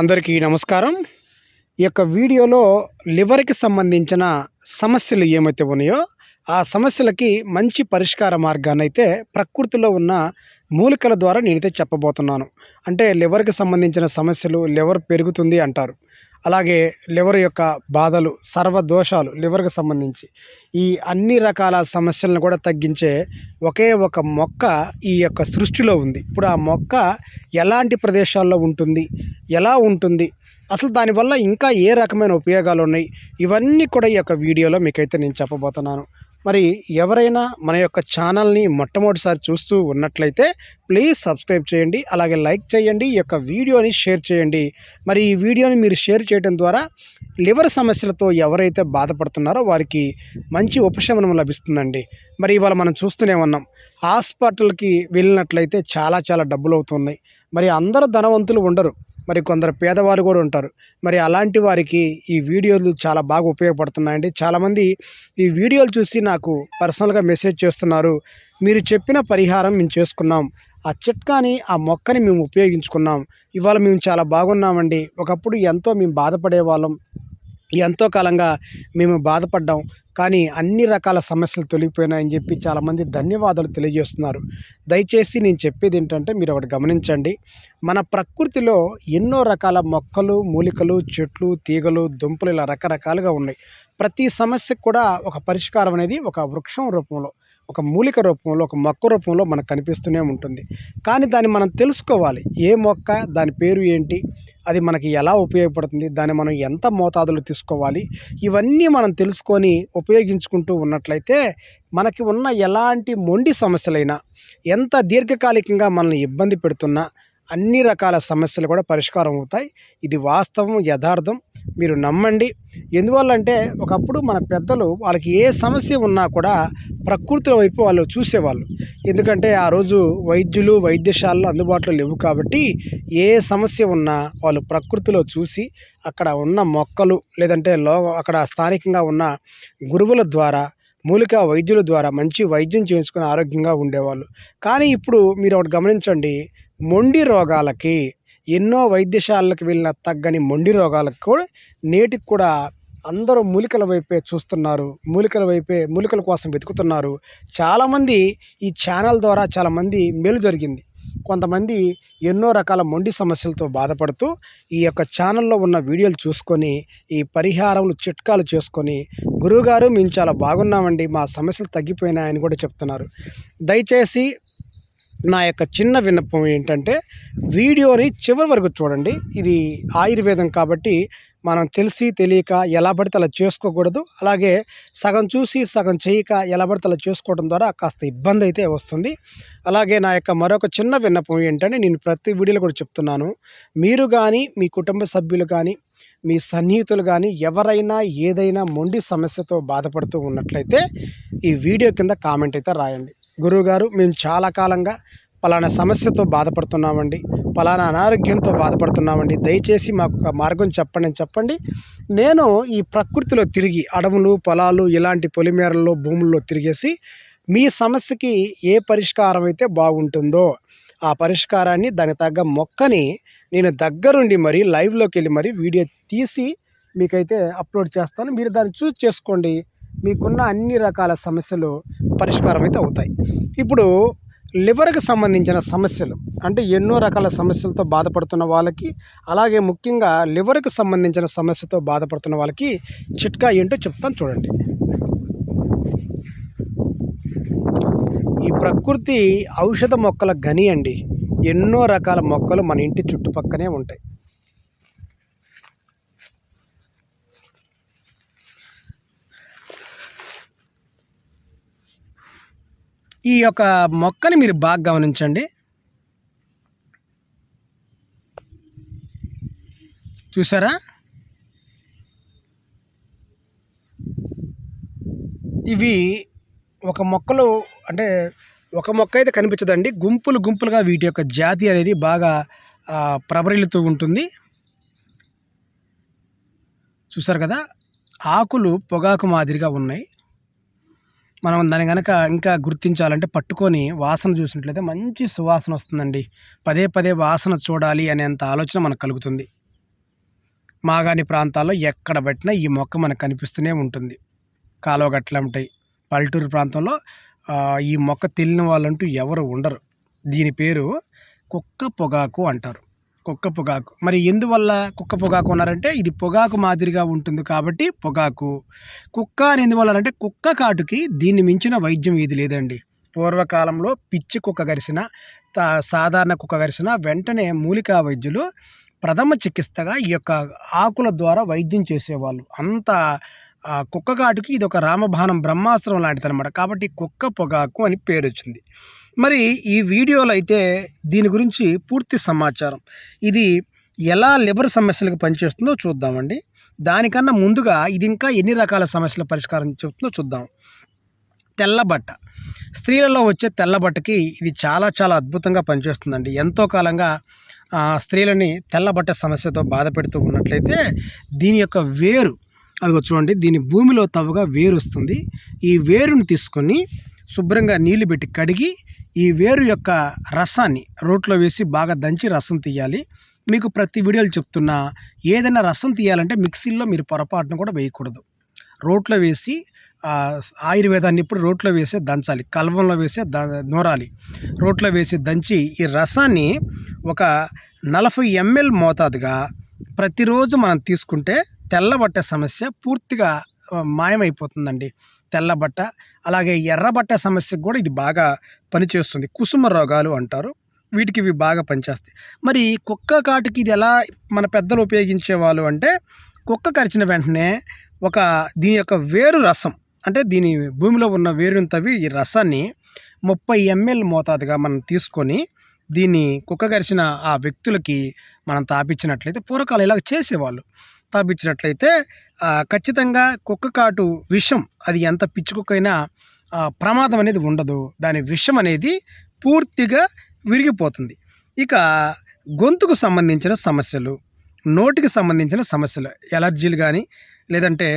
అందరికీ నమస్కారం. ఈ యొక్క వీడియోలో లివర్కి సంబంధించిన సమస్యలు ఏమైతే ఉన్నాయో ఆ సమస్యలకి మంచి పరిష్కార మార్గాన్ని అయితే ప్రకృతిలో ఉన్న మూలికల ద్వారా నేనైతే చెప్పబోతున్నాను. అంటే లివర్కి సంబంధించిన సమస్యలు లివర్ పెరుగుతుంది అంటారు. అలాగే లివర్ యొక్క బాధలు సర్వ దోషాలు లివర్కి సంబంధించి ఈ అన్ని రకాల సమస్యలను కూడా తగ్గించే ఒకే ఒక మొక్క ఈ యొక్క సృష్టిలో ఉంది. ఇప్పుడు ఆ మొక్క ఎలాంటి ప్రదేశాల్లో ఉంటుంది ఎలా ఉంటుంది అసలు దానివల్ల ఇంకా ఏ రకమైన ఉపయోగాలు ఉన్నాయి ఇవన్నీ కూడా ఈ యొక్క వీడియోలో మీకైతే నేను చెప్పబోతున్నాను. మరి ఎవరైనా మన యొక్క ఛానల్ని మొట్టమొదటిసారి చూస్తూ ఉన్నట్లయితే ప్లీజ్ సబ్స్క్రైబ్ చేయండి అలాగే లైక్ చేయండి ఈ యొక్క వీడియోని షేర్ చేయండి. మరి ఈ వీడియోని మీరు షేర్ చేయడం ద్వారా లివర్ సమస్యలతో ఎవరైతే బాధపడుతున్నారో వారికి మంచి ఉపశమనం లభిస్తుందండి. మరి ఇవాళ మనం చూస్తూనే ఉన్నాం హాస్పిటల్కి వెళ్ళినట్లయితే చాలా చాలా డబ్బులు అవుతున్నాయి. మరి అందరూ ధనవంతులు ఉండరు. మరి కొందరు పేదవారు కూడా ఉంటారు. మరి అలాంటి వారికి ఈ వీడియోలు చాలా బాగా ఉపయోగపడుతున్నాయండి. చాలామంది ఈ వీడియోలు చూసి నాకు పర్సనల్గా మెసేజ్ చేస్తున్నారు. మీరు చెప్పిన పరిహారం మేము చేసుకున్నాం. ఆ చిట్కాని ఆ మొక్కని మేము ఉపయోగించుకున్నాం. ఇవాళ మేము చాలా బాగున్నామండి. ఒకప్పుడు ఎంతో మేము బాధపడే వాళ్ళం ఎంతో కాలంగా మేము బాధపడ్డాం. కానీ అన్ని రకాల సమస్యలు తొలగిపోయినాయని చెప్పి చాలామంది ధన్యవాదాలు తెలియజేస్తున్నారు. దయచేసి నేను చెప్పేది ఏంటంటే మీరు ఒకటి గమనించండి. మన ప్రకృతిలో ఎన్నో రకాల మొక్కలు మూలికలు చెట్లు తీగలు దుంపలు ఇలా రకరకాలుగా ఉన్నాయి. ప్రతి సమస్యకు కూడా ఒక పరిష్కారం అనేది ఒక వృక్షం రూపంలో. ఒక మూలిక రూపంలో ఒక మొక్క రూపంలో మనకు కనిపిస్తూనే ఉంటుంది. కానీ దాన్ని మనం తెలుసుకోవాలి. ఏ మొక్క దాని పేరు ఏంటి అది మనకి ఎలా ఉపయోగపడుతుంది దాన్ని మనం ఎంత మోతాదులో తీసుకోవాలి ఇవన్నీ మనం తెలుసుకొని ఉపయోగించుకుంటూ ఉన్నట్లయితే మనకి ఉన్న ఎలాంటి మొండి సమస్యలైనా ఎంత దీర్ఘకాలికంగా మనల్ని ఇబ్బంది పెడుతున్నా అన్ని రకాల సమస్యలు కూడా పరిష్కారం అవుతాయి. ఇది వాస్తవం యథార్థం. మీరు నమ్మండి. ఎందువల్లంటే ఒకప్పుడు మన పెద్దలు వాళ్ళకి ఏ సమస్య ఉన్నా కూడా ప్రకృతి వైపు వాళ్ళు చూసేవాళ్ళు. ఎందుకంటే ఆ రోజు వైద్యులు వైద్యశాలలు అందుబాటులో లేవు కాబట్టి ఏ సమస్య ఉన్నా వాళ్ళు ప్రకృతిలో చూసి అక్కడ ఉన్న మొక్కలు లేదంటే లో అక్కడ స్థానికంగా ఉన్న గురువుల ద్వారా మూలిక వైద్యుల ద్వారా మంచి వైద్యం చేయించుకుని ఆరోగ్యంగా ఉండేవాళ్ళు. కానీ ఇప్పుడు మీరు ఒకటి గమనించండి. మొండి రోగాలకి ఎన్నో వైద్యశాలలకు వెళ్ళిన తగ్గని మొండి రోగాలకు కూడా నేటికి కూడా అందరూ మూలికల వైపే చూస్తున్నారు. మూలికల వైపే మూలికల కోసం వెతుకుతున్నారు. చాలామంది ఈ ఛానల్ ద్వారా చాలామంది మేలు జరిగింది. కొంతమంది ఎన్నో రకాల మొండి సమస్యలతో బాధపడుతూ ఈ యొక్క ఛానల్లో ఉన్న వీడియోలు చూసుకొని ఈ పరిహారములు చిట్కాలు చేసుకొని గురువుగారు మేము చాలా బాగున్నామండి మా సమస్యలు తగ్గిపోయినాయని కూడా చెప్తున్నారు. దయచేసి నా యొక్క చిన్న విన్నపం ఏంటంటే వీడియోని చివరి వరకు చూడండి. ఇది ఆయుర్వేదం కాబట్టి మనం తెలిసి తెలియక ఎలా పడితే అలా చేసుకోకూడదు. అలాగే సగం చూసి సగం చేయక ఎలా పడితే అలా చేసుకోవడం ద్వారా కాస్త ఇబ్బంది అయితే వస్తుంది. అలాగే నా యొక్క మరొక చిన్న విన్నపం ఏంటంటే నేను ప్రతి వీడియోలో కూడా చెప్తున్నాను. మీరు కానీ మీ కుటుంబ సభ్యులు కానీ మీ సన్నిహితులు కానీ ఎవరైనా ఏదైనా మొండి సమస్యతో బాధపడుతూ ఉన్నట్లయితే ఈ వీడియో కింద కామెంట్ అయితే రాయండి. గురువుగారు మేము చాలా కాలంగా పలానా సమస్యతో బాధపడుతున్నామండి పలానా అనారోగ్యంతో బాధపడుతున్నామండి. దయచేసి మాకు ఒక మార్గం చెప్పండి అని చెప్పండి. నేను ఈ ప్రకృతిలో తిరిగి అడవులు పొలాలు ఇలాంటి పొలిమేరల్లో భూముల్లో తిరిగేసి మీ సమస్యకి ఏ పరిష్కారం అయితే బాగుంటుందో ఆ పరిష్కారాన్ని దానికి తగ్గ మొక్కని నేను దగ్గరుండి మరి లైవ్లోకి వెళ్ళి మరి వీడియో తీసి మీకైతే అప్లోడ్ చేస్తాను. మీరు దాన్ని చూస్ చేసుకోండి. మీకున్న అన్ని రకాల సమస్యలు పరిష్కారం అయితే అవుతాయి. ఇప్పుడు లివర్కి సంబంధించిన సమస్యలు అంటే ఎన్నో రకాల సమస్యలతో బాధపడుతున్న వాళ్ళకి అలాగే ముఖ్యంగా లివర్కి సంబంధించిన సమస్యతో బాధపడుతున్న వాళ్ళకి చిట్కా ఏంటో చెప్తాను చూడండి. ఈ ప్రకృతి ఔషధ మొక్కల గని అండి. ఎన్నో రకాల మొక్కలు మన ఇంటి చుట్టుపక్కనే ఉంటాయి. ఈ యొక్క మొక్కని మీరు బాగా గమనించండి. చూసారా? ఇవి ఒక మొక్కలు అంటే ఒక మొక్క అయితే కనిపించదండి. గుంపులు గుంపులుగా వీటి యొక్క జాతి అనేది బాగా ఆ, ప్రబరిల్లుతూ ఉంటుంది. చూసారు కదా? ఆకులు పొగాకు మాదిరిగా ఉన్నాయి. మనం దాన్ని కనుక ఇంకా గుర్తించాలంటే పట్టుకొని వాసన చూసినట్లయితే మంచి సువాసన వస్తుందండి. పదే పదే వాసన చూడాలి అనేంత ఆలోచన మనకు కలుగుతుంది. మాగాణి ప్రాంతాల్లో ఎక్కడ పెట్టినా ఈ మొక్క మనకు కనిపిస్తూనే ఉంటుంది. కాలువ గట్ల ఉంటాయి. పల్లెటూరు ప్రాంతంలో ఈ మొక్క తెలియని వాళ్ళంటూ ఎవరు ఉండరు. దీని పేరు కుక్క పొగాకు అంటారు. కుక్క పొగాకు. మరి ఎందువల్ల కుక్క పొగాకు అన్నారంటే ఇది పొగాకు మాదిరిగా ఉంటుంది కాబట్టి పొగాకు. కుక్క అని ఎందువల్ల అంటే కుక్క కాటుకి దీన్ని మించిన వైద్యం ఇది లేదండి. పూర్వకాలంలో పిచ్చి కుక్క గరిసిన సాధారణ కుక్క గరిసిన వెంటనే మూలికా వైద్యులు ప్రథమ చికిత్సగా ఈ యొక్క ఆకుల ద్వారా వైద్యం చేసేవాళ్ళు. అంత కుక్క కాటుకి ఇది ఒక రామబాణం బ్రహ్మాస్త్రం లాంటిది అనమాట కాబట్టి కుక్క పొగాకు అని పేరు వచ్చింది మరి ఈ వీడియోలో అయితే దీని గురించి పూర్తి సమాచారం. ఇది ఎలా లివర్ సమస్యలకు పనిచేస్తుందో చూద్దామండి. దానికన్నా ముందుగా ఇది ఇంకా ఎన్ని రకాల సమస్యల పరిష్కారం చెబుతుందో చూద్దాం. తెల్లబట్ట స్త్రీలలో వచ్చే తెల్లబట్టకి ఇది చాలా చాలా అద్భుతంగా పనిచేస్తుందండి. ఎంతో కాలంగా స్త్రీలని తెల్లబట్ట సమస్యతో బాధ పెడుతూ ఉన్నట్లయితే దీని యొక్క వేరు అదిగో చూడండి దీని భూమిలో తవ్వగా వేరు వస్తుంది ఈ వేరుని తీసుకొని శుభ్రంగా నీళ్ళు పెట్టి కడిగి ఈ వేరు యొక్క రసాన్ని రోట్లో వేసి బాగా దంచి రసం తీయాలి. మీకు ప్రతి వీడియోలు చెప్తున్నా ఏదైనా రసం తీయాలంటే మిక్సీలో మీరు పొరపాటును కూడా వేయకూడదు. రోట్లో వేసి ఆయుర్వేదాన్ని ఇప్పుడు రోట్లో వేసే దంచాలి కల్వంలో వేసే ద నూరాలి. రోట్లో వేసి దంచి ఈ రసాన్ని ఒక నలభై ఎంఎల్ మోతాదుగా ప్రతిరోజు మనం తీసుకుంటే తెల్లబట్టే సమస్య పూర్తిగా మాయమైపోతుందండి. తెల్లబట్ట అలాగే ఎర్రబట్ట సమస్యకు కూడా ఇది బాగా పనిచేస్తుంది. కుసుమ రోగాలు అంటారు. వీటికి ఇవి బాగా పనిచేస్తాయి. మరి కుక్క కాటుకి ఇది ఎలా మన పెద్దలు ఉపయోగించేవాళ్ళు అంటే కుక్క కరిచిన వెంటనే ఒక దీని యొక్క వేరు రసం అంటే దీని భూమిలో ఉన్న వేరుని తవ్వి ఈ రసాన్ని ముప్పై ఎంఎల్ మోతాదుగా మనం తీసుకొని దీన్ని కుక్క కరిచిన ఆ వ్యక్తులకి మనం తాపించినట్లయితే పూర్వకాలం ఇలా చేసేవాళ్ళు. తాపించినట్లయితే ఖచ్చితంగా కుక్క కాటు విషం అది ఎంత పిచ్చి కుక్క అయినా ప్రమాదం అనేది ఉండదు. దాని విషం అనేది పూర్తిగా విరిగిపోతుంది. ఇక గొంతుకు సంబంధించిన సమస్యలు నోటికి సంబంధించిన సమస్యలు ఎలర్జీలు కానీ లేదంటే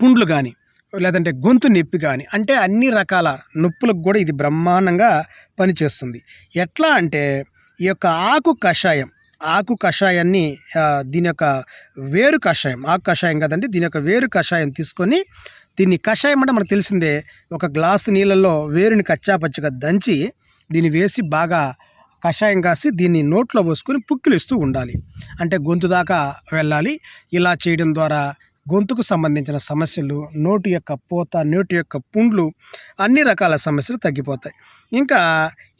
పుండ్లు కానీ లేదంటే గొంతు నొప్పి కానీ అంటే అన్ని రకాల నొప్పులకు కూడా ఇది బ్రహ్మాండంగా పనిచేస్తుంది. ఎట్లా అంటే ఈ యొక్క ఆకు కషాయం ఆకు కషాయాన్ని దీని యొక్క వేరు కషాయం ఆకు కషాయం కదండి దీని యొక్క వేరు కషాయం తీసుకొని దీన్ని కషాయం అంటే మనకు తెలిసిందే ఒక గ్లాసు నీళ్ళల్లో వేరుని కచ్చాపచ్చగా దంచి దీన్ని వేసి బాగా కషాయం కాసి దీన్ని నోట్లో పోసుకొని పుక్కిలిస్తూ ఉండాలి. అంటే గొంతు దాకా వెళ్ళాలి. ఇలా చేయడం ద్వారా గొంతుకు సంబంధించిన సమస్యలు నోటి యొక్క పూత నోటి యొక్క పుండ్లు అన్ని రకాల సమస్యలు తగ్గిపోతాయి. ఇంకా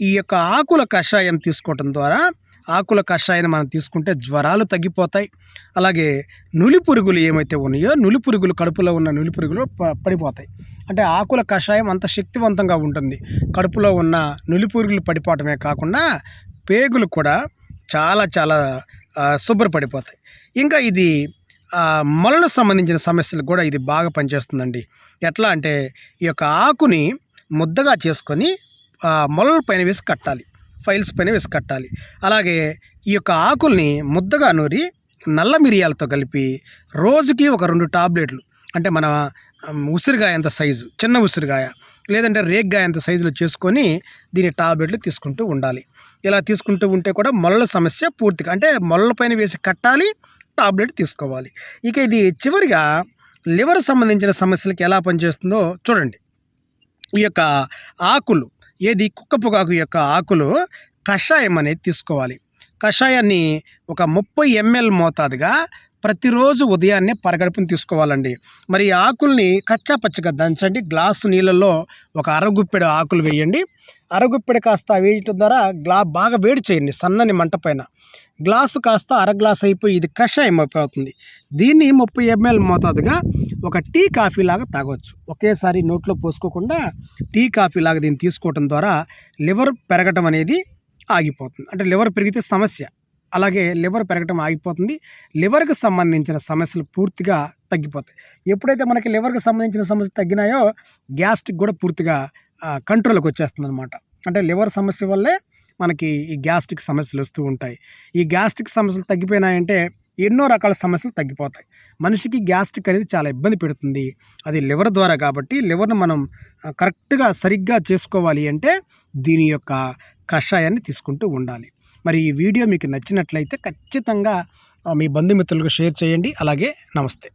ఈ యొక్క ఆకుల కషాయం తీసుకోవటం ద్వారా ఆకుల కషాయం మనం తీసుకుంటే జ్వరాలు తగ్గిపోతాయి. అలాగే నులి పురుగులు ఏమైతే ఉన్నాయో నులి పురుగులు కడుపులో ఉన్న నులి పురుగులు పడిపోతాయి. అంటే ఆకుల కషాయం అంత శక్తివంతంగా ఉంటుంది. కడుపులో ఉన్న నులి పురుగులు పడిపోవటమే కాకుండా పేగులు కూడా చాలా చాలా శుభ్రపడిపోతాయి. ఇంకా ఇది ఆ, సంబంధించిన సమస్యలు కూడా ఇది బాగా పనిచేస్తుందండి. ఎట్లా అంటే ఈ యొక్క ఆకుని ముద్దగా చేసుకొని మొలల పైన వేసి కట్టాలి. ఫైల్స్ పైన వేసి కట్టాలి అలాగే ఈ యొక్క ఆకుల్ని ముద్దగా నూరి నల్ల మిరియాలతో కలిపి రోజుకి ఒక రెండు టాబ్లెట్లు అంటే మన ఉసిరిగాయ అంత సైజు చిన్న ఉసిరిగాయ లేదంటే రేగ్గాయ అంత సైజులో చేసుకొని దీని టాబ్లెట్లు తీసుకుంటూ ఉండాలి. ఇలా తీసుకుంటూ ఉంటే కూడా మొలల సమస్య పూర్తిగా అంటే మొలలపైన వేసి కట్టాలి టాబ్లెట్ తీసుకోవాలి. ఇక ఇది చివరిగా లివర్ సంబంధించిన సమస్యలకు ఎలా పనిచేస్తుందో చూడండి. ఈ యొక్క ఆకులు ఏది కుక్క పొగాకు యొక్క ఆకులు కషాయం అనేది తీసుకోవాలి. కషాయాన్ని ఒక ముప్పై ఎంఎల్ మోతాదుగా ప్రతిరోజు ఉదయాన్నే పరగడుపుని తీసుకోవాలండి. మరి ఆకుల్ని కచ్చా పచ్చగా దంచండి. గ్లాసు నీళ్ళల్లో ఒక అరగుప్పెడు ఆకులు వేయండి. అరగుప్పెడు కాస్త వేయటం ద్వారా గ్లా బాగా వేడి చేయండి సన్నని మంట పైన. గ్లాసు కాస్త అర గ్లాస్ అయిపోయి ఇది కషాయం అయిపోతుంది. దీన్ని ముప్పై ఎంఎల్ మోతాదుగా ఒక టీ కాఫీ లాగా తాగొచ్చు. ఒకేసారి నోట్లో పోసుకోకుండా టీ కాఫీ లాగా దీన్ని తీసుకోవటం ద్వారా లివర్ పెరగటం అనేది ఆగిపోతుంది. అంటే లివర్ పెరిగితే సమస్య. అలాగే లివర్ పెరగటం ఆగిపోతుంది. లివర్కి సంబంధించిన సమస్యలు పూర్తిగా తగ్గిపోతాయి. ఎప్పుడైతే మనకి లివర్కి సంబంధించిన సమస్యలు తగ్గినాయో గ్యాస్ట్రిక్ కూడా పూర్తిగా కంట్రోల్కి వచ్చేస్తుంది అనమాట అంటే లివర్ సమస్య వల్లే మనకి ఈ గ్యాస్ట్రిక్ సమస్యలు వస్తూ ఉంటాయి. ఈ గ్యాస్ట్రిక్ సమస్యలు తగ్గిపోయినాయంటే ఎన్నో రకాల సమస్యలు తగ్గిపోతాయి. మనిషికి గ్యాస్ట్రిక్ అనేది చాలా ఇబ్బంది పెడుతుంది. అది లివర్ ద్వారా కాబట్టి లివర్ను మనం కరెక్ట్గా సరిగ్గా చేసుకోవాలి అంటే దీని యొక్క కషాయాన్ని తీసుకుంటూ ఉండాలి. మరి ఈ వీడియో మీకు నచ్చినట్లయితే ఖచ్చితంగా మీ బంధుమిత్రులకు షేర్ చేయండి. అలాగే నమస్తే.